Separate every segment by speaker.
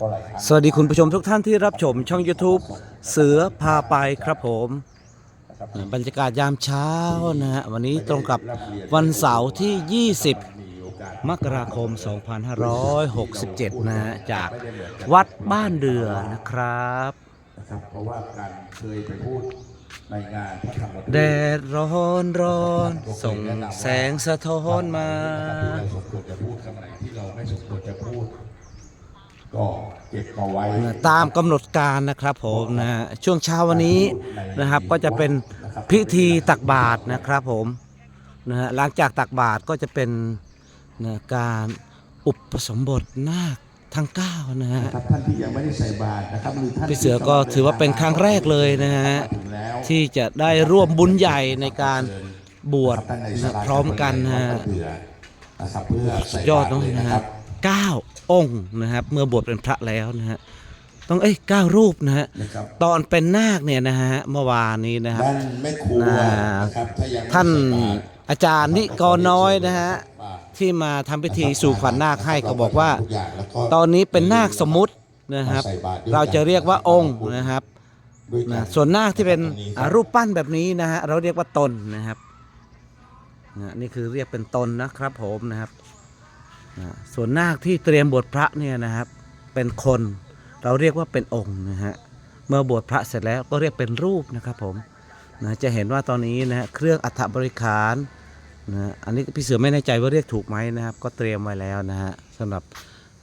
Speaker 1: ก็หลายครั้ง
Speaker 2: สวัสดีคุณผู้ชมทุกท่านที่รับชมช่อง YouTube เสือพาไปครับผม
Speaker 1: นะครับ
Speaker 2: บรรยากาศยามเช้านะฮะวันนี้ตรงกับวันเสาร์ที่ 20 มกราคม 2567 นะฮะจากวัดบ้านเดือนะครับ
Speaker 1: นะครับเพราะว่าการเคยไปพูดในงานพระธรรมทูต
Speaker 2: แดดร้อนร้อนส่งแสงสะท้อนมา
Speaker 1: ที่เราสมควรจะพูดคำไหนที่เราไม่สมควรจะพูด ก็เก็บเอาไว้
Speaker 2: ตามกำหนดการนะครับผมนะฮะช่วงเช้าวันนี้นะครับก็จะเป็นพิธีตักบาตรนะครับผมนะฮะหลังจากตักบาตรก็จะเป็นนะการอุปสมบทนาคทั้งเก้านะฮะ
Speaker 1: นะครับท่านที่ยังไม่ได้ใส่บาตรนะครับหรือท่าน
Speaker 2: พี่เสือก็ถือว่าเป็นครั้งแรกเลยนะฮะ
Speaker 1: ถึงแล้ว
Speaker 2: ที่จะได้ร่วมบุญใหญ่ในการบวช
Speaker 1: ท่านใน
Speaker 2: นะ
Speaker 1: ศาลา
Speaker 2: พร้อมกันนะฮะ
Speaker 1: เผื่อนะครับเพื่อใส่
Speaker 2: ยอด
Speaker 1: บาตร
Speaker 2: เนาะ
Speaker 1: เลย
Speaker 2: นะ
Speaker 1: นะค
Speaker 2: ฮะ
Speaker 1: รับ
Speaker 2: เก้า องค์นะครับ เมื่อบวชเป็นพระแล้วนะฮะต้องเอ้ยเก้ารูปนะฮะ
Speaker 1: นะครับ
Speaker 2: ตอนเป็นนาคเนี่ยนะฮะเมื่อวานนี้นะครับ
Speaker 1: ด้านแม่ครัว
Speaker 2: อ่า
Speaker 1: นะครับถ้ายังไม่
Speaker 2: ท่าน
Speaker 1: ใส่บาตร
Speaker 2: อาจารย์นิกรน้อยนะฮะ
Speaker 1: บาตร
Speaker 2: ที่มาทำพิธีสู่ขวัญนาคให้ก็บอกว่า
Speaker 1: ทุย่งแล้วก็
Speaker 2: ตอนนี้เป็นนาคสมมุตินะครับ
Speaker 1: ใส่บาตด้วย
Speaker 2: เราจะเรียกว่าองค์นะครับ
Speaker 1: ด้วยกั
Speaker 2: นะส่วนนาคที่เป็น
Speaker 1: ตรงนี้ค
Speaker 2: อ่า
Speaker 1: บ
Speaker 2: รูปปั้นแบบนี้นะฮะเราเรียกว่าตนนะครับนะนี่คือเรียกเป็นตนนะครับผมนะครับนะ ส่วนนาคที่เตรียมบวชพระเนี่ยนะครับ เป็นคนเราเรียกว่าเป็นองค์นะฮะเมื่อบวชพระเสร็จแล้วก็เรียกเป็นรูปนะครับผมนะจะเห็นว่าตอนนี้นะฮะเครื่องอัฐบริขารนะอันนี้พี่เสือไม่แน่ใจว่าเรียกถูกไหมนะครับ ก็เตรียมไว้แล้วนะฮะสำหรับ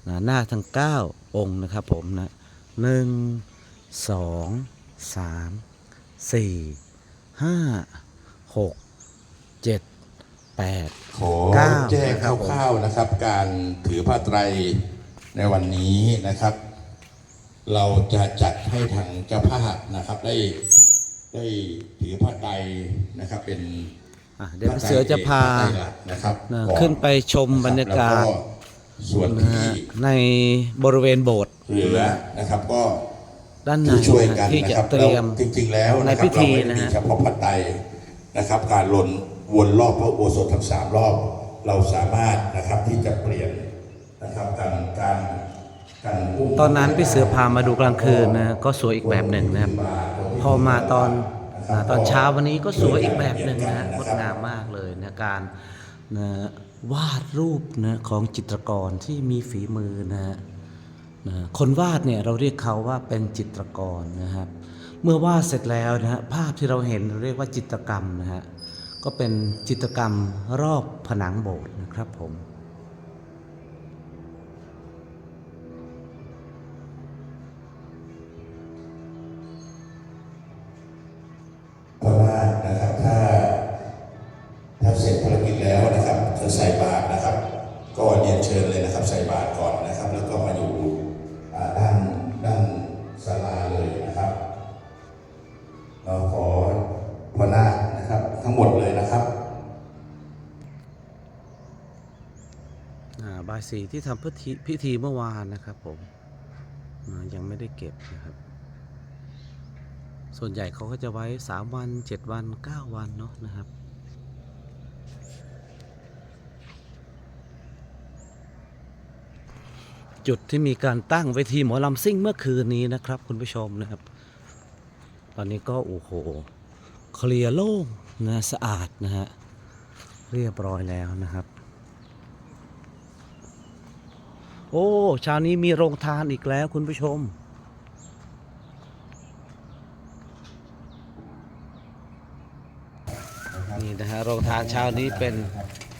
Speaker 2: นะนาทั้ง 9 องค์นะครับผมนะหนึ่งสองสามสี่ห้าหกเจ็ด แปด
Speaker 1: ขอ
Speaker 2: เก้า
Speaker 1: แจ้ง
Speaker 2: นะครับผม
Speaker 1: คร่าวๆนะครับ การถือผ้าไตรในวันนี้นะครับ เราจะจัดให้ทางเจ้าภาพนะครับ ได้ได้ถือผ้าไตรนะครับ เป็น
Speaker 2: อะเดี๋ยวพี่เสือจะพา
Speaker 1: ผ้ไตรหลักนะครับ
Speaker 2: นะ
Speaker 1: ก่อ
Speaker 2: ขึ้นไปชมบรรยากาศ
Speaker 1: แล้วส่วน
Speaker 2: นะ
Speaker 1: ที่
Speaker 2: ฮะในบริเวณโบสถ์
Speaker 1: เหลือนะครับ ก็
Speaker 2: ด้านใน
Speaker 1: ที่ช่วยกัน
Speaker 2: ที่
Speaker 1: นะ
Speaker 2: จะ
Speaker 1: ครับ
Speaker 2: เตรียม
Speaker 1: แล้วจริงๆแล้ว
Speaker 2: ใน
Speaker 1: นะค
Speaker 2: พิ
Speaker 1: รับ
Speaker 2: ธี
Speaker 1: เราไม่ได้
Speaker 2: นะ
Speaker 1: มี
Speaker 2: ฮะ
Speaker 1: เฉพาะผ้าไตรนะครับ การลน วนรอบพระอุโบสถทั้งสามรอบ เราสามารถนะครับที่จะเปลี่ยนนะครับการการการอุ้ม
Speaker 2: ตอนนั้นพี่เสือพามาดูกลางคืนนะก็สวยอีกแบบหนึ่งนะครับ พอมาตอนนะตอนเช้าวันนี้ก็สวยอีกแบบหนึ่งนะฮะงดงามมากเลยนะการนะวาดรูปนะของจิตรกรที่มีฝีมือนะฮะนะคนวาดเนี่ยเราเรียกเขาว่าเป็นจิตรกรนะครับ เมื่อวาดเสร็จแล้วนะฮะภาพที่เราเห็นเราเรียกว่าจิตรกรรมนะฮะ ก็เป็นจิตกรรมรอบผนังโบสถ์นะครับผม
Speaker 1: เพราะว่านะครับถ้าถ้าเสร็จภารกิจแล้วนะครับจะใส่บาตรนะครับ ก็เรียนเชิญเลยนะครับใส่บาตรก่อนนะครับ แล้วก็มาอยู่ด้านด้านศาลาเลยนะครับเราขอพอนาคนะครับ ทั้งหมดเลยนะครับ
Speaker 2: อ่ายสีที่ทำพิธีพิธีเมื่อวานนะครับผมยังไม่ได้เก็บนะครับ ส่วนใหญ่เขาก็จะไว้3วัน7วัน9วันเนาะนะครับจุดที่มีการตั้งเวทีหมอลำซิ่งเมื่อคืนนี้นะครับ คุณผู้ชมนะครับ ตอนนี้ก็โอ้โหเคลียร์โล่งนะสะอาดนะฮะเรียบร้อยแล้วนะครับ โอ้เช้านี้มีโรงทานอีกแล้วคุณผู้ชม นี่นะฮะโรงทานเช้านี้เป็น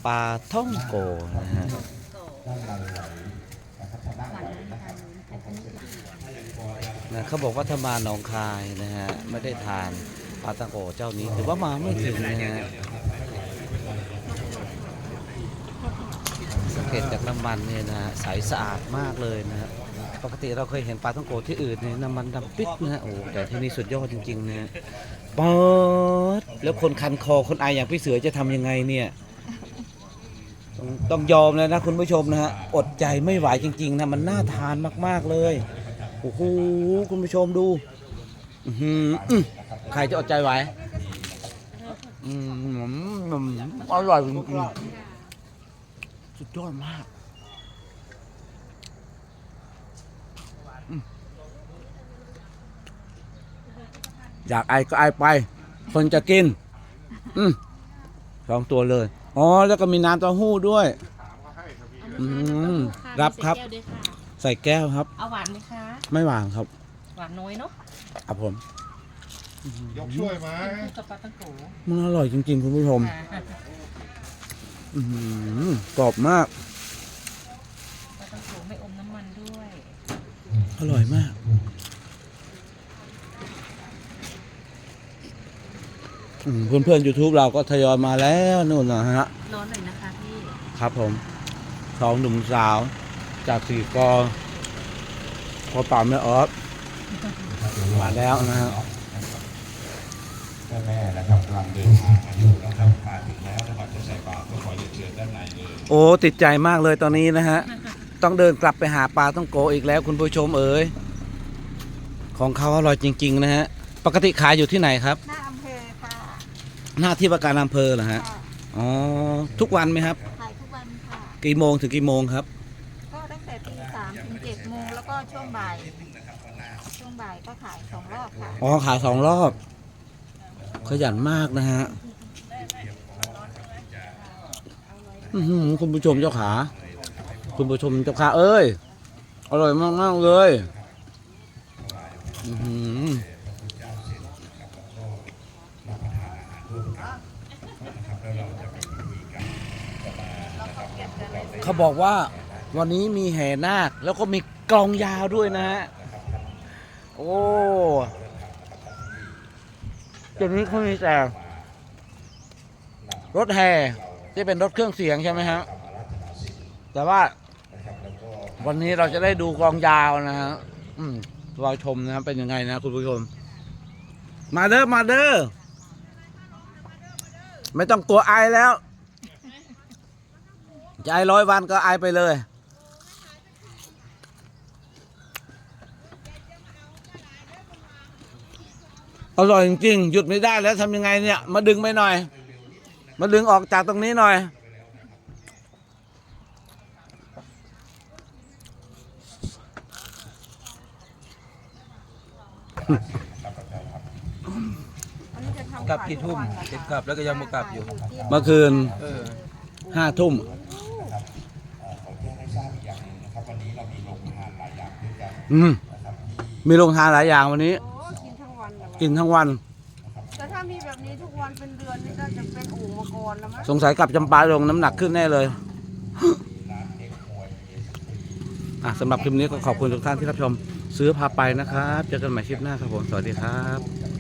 Speaker 2: ปลาท่องโกนะฮะนะเขาบอกว่าถ้ามาหนองคายนะฮะไม่ได้ทานปลาท่องโกเจ้านี้ถือว่ามาไม่ถึงนะฮะสัง เกตจากน้ำมันเนี่ยนะฮะใสสะอาดมากเลยนะฮะปกติเราเคยเห็นปลาท่องโกที่อื่นเนี่ยน้ำมันดำปิดนะฮะโอ้แต่ที่นี่สุดยอดจริงๆนะปอดแล้วคนคันคอคนไออย่างพี่เสือจะทำยังไงเนี่ยต้องต้องยอมเลยนะคุณผู้ชมนะฮะอดใจไม่ไหวจริงๆนะมันน่าทานมากๆเลยโอ้โหคุณผู้ชมดูอื้อหืออื้อใครจะอดใจไหวอืมอร่อยจริงๆ สุดยอดมากอยากไอก็ไอไป คนจะกิน อืมสองตัวเลย อ๋อ แล้วก็มีน้ำเต้าหู้ด้วย อืมรับครับ
Speaker 3: ใส่แก้วด้วยค่ะ
Speaker 2: ใส่แก้วครับ
Speaker 3: เอาหวานไหมคะ
Speaker 2: ไม่หวานครับ
Speaker 3: หวานน้อยเนาะ
Speaker 2: ครับผม
Speaker 4: ยกช่วยไหม
Speaker 3: กินคู่กับปลาตังโก
Speaker 2: มันอร่อยจริง ๆ คุณผู้ชม
Speaker 3: ค่ะ
Speaker 2: อื้อหือ กรอบมาก
Speaker 3: ปลาตังโกไม่อมน้ำมันด้วย
Speaker 2: อร่อยมากอืมเพื่อนๆ YouTube เราก็ทยอยมาแล้วนู่นนะฮะ
Speaker 3: ร้อนหน่อยนะคะพี่
Speaker 2: ครับผมสองหนุ่มสาว จากสี่กอพอป่าไม่ออฟมาแล้วนะฮะ
Speaker 1: แม่แม่นะครับกำลังเดินทางมาอยู่นะครับมาถึงแล้วนะครับจะใส่บาตรก็ขอเรียนเชิญด้านในเลย
Speaker 2: โอ้ ติดใจมากเลยตอนนี้นะฮะ ต้องเดินกลับไปหาปลาต้องโกอีกแล้วคุณผู้ชมเอ๋ยของเขาอร่อยจริง ๆ นะฮะ ปกติขายอยู่ที่ไหนครับ
Speaker 5: หน้าอำเภอค่ะ
Speaker 2: หน้าที่ว่าการอำเภอเหรอฮะ
Speaker 5: ค่ะ
Speaker 2: อ๋อทุกวันไหมครับ
Speaker 5: ขายทุกวันค่ะ
Speaker 2: กี่โมงถึงกี่โมงครับ
Speaker 5: ก็ตั้งแต่ตีสามถึงเจ็ดโมงแล้วก็ช่วงบ่าย ช่วงบ่ายก็ขายสองรอบค่ะ
Speaker 2: อ๋อขายสองรอบ ขยันมากนะฮะคุณผู้ชมเจ้าขา คุณผู้ชมเจ้าขาเอ้ย อร่อยมากมากเลยเขาบอกว่าวันนี้มีแห่นาคแล้วก็มีกลองยาวด้วยนะฮะ โอ้ จุดนี้เขามีแต่รถแห่ที่เป็นรถเครื่องเสียงใช่ไหมฮะ แต่ว่า วันนี้เราจะได้ดูกองยาวนะฮะอืมรอชมนะครับเป็นยังไงนะคุณผู้ชม มาเด้อมาเด้อไม่ต้องกลัวไอแล้วจะไอร้อยวันก็ไอไปเลย อร่อยจริงๆหยุดไม่ได้แล้วทำยังไงเนี่ย มาดึงไปหน่อย มาดึงออกจากตรงนี้หน่อย
Speaker 5: อันนี้จะทำ
Speaker 6: กลับ
Speaker 5: ขาย
Speaker 6: กี่
Speaker 5: ทุ
Speaker 6: ทุ่ม
Speaker 5: วันเหรอ
Speaker 6: เสร็จ
Speaker 5: คะ
Speaker 6: กลับแล้วก็ยังไม่กลับอยู่
Speaker 2: เมื่อคืน
Speaker 6: เออ
Speaker 2: ห้าทุ่ม
Speaker 1: ขอแจ้งให้ทราบอีกอย่างหนึ่งนะครับวันนี้เรามีโรงทานหลายอย่างด้วยกัน
Speaker 2: อืม
Speaker 1: นะครับที่
Speaker 2: มีโรงทานหลายอย่างวันนี้ กินทั้งวัน
Speaker 5: แต่ถ้ามีแบบนี้ทุกวันเป็นเดือนนี่ก็จะเป็นอู่มังกรแล้วมั้ง
Speaker 2: สงสัยกลับจำปาลงน้ำหนักขึ้นแน่เลย อะสำหรับคลิปนี้ก็ขอบคุณทุกท่านที่รับชม ซื้อพาไปนะครับ เจอกันใหม่คลิปหน้าครับผม สวัสดีครับ